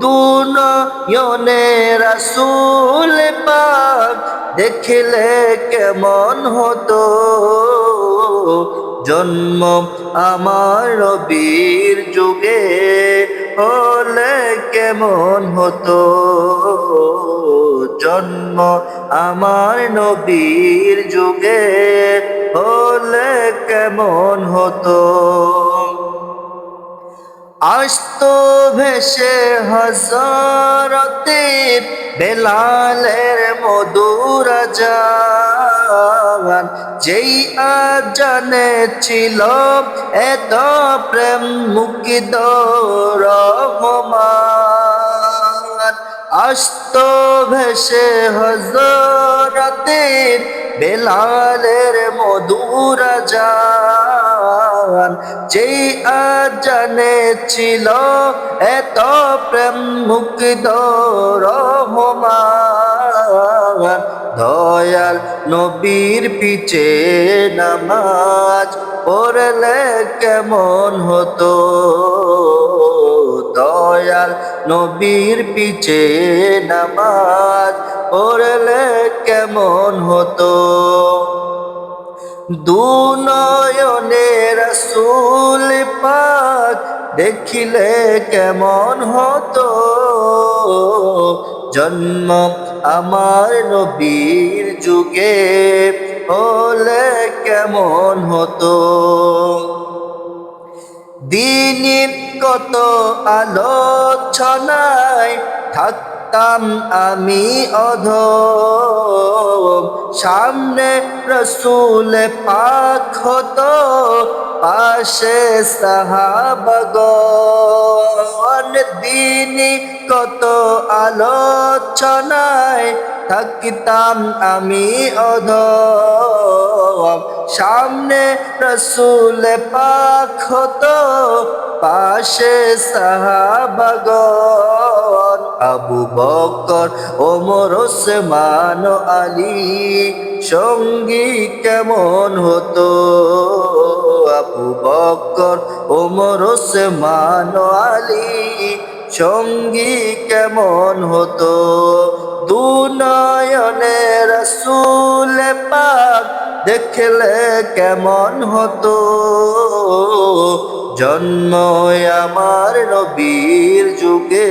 দুনয়নে রসুল পাক দেখিলে কেমন হতো? জন্ম আমার রবির যুগে হলে কেমন হতো? জন্ম আমার নবীর যুগে হলে কেমন হতো? আস্ত ভেসে হজরতের বেলালের মধুর জান। যেই আজানে ছিল এত প্রেম মুকিদ রহমান। আস্ত ভেসে হজরতের বেলালের মধুর জান। যেই আজানে ছিল, এত প্রেম মুক্ত রহমান। দয়াল নবীর পিছে নামাজ পড়লে কেমন হতো? দয়াল নবীর পিছে নামাজ পড়লে কেমন হতো? দুনয়নে রসুল পাক দেখিলে কেমন হতো? জন্ম আমার নবীর যুগে হলে কেমন হতো? দিনের কত আলোচনায় থাকতাম আমি অধ সামনে রসুল পাক হতো, পাশে সাহাবগণ। দিনই কত আলোচনায় থাকতাম আমি অধ সামনে রসুল পাক হতো, পাশে সাহাবাগন আবু বকর, ওমর, ওসমান, আলী সঙ্গী কেমন হতো? আবু বকর, ওমর, ওসমান, আলী সঙ্গী কেমন হতো? দুনয়নে রসুল পাক দেখলে কেমন হতো? জন্ম আমার নবীর যুগে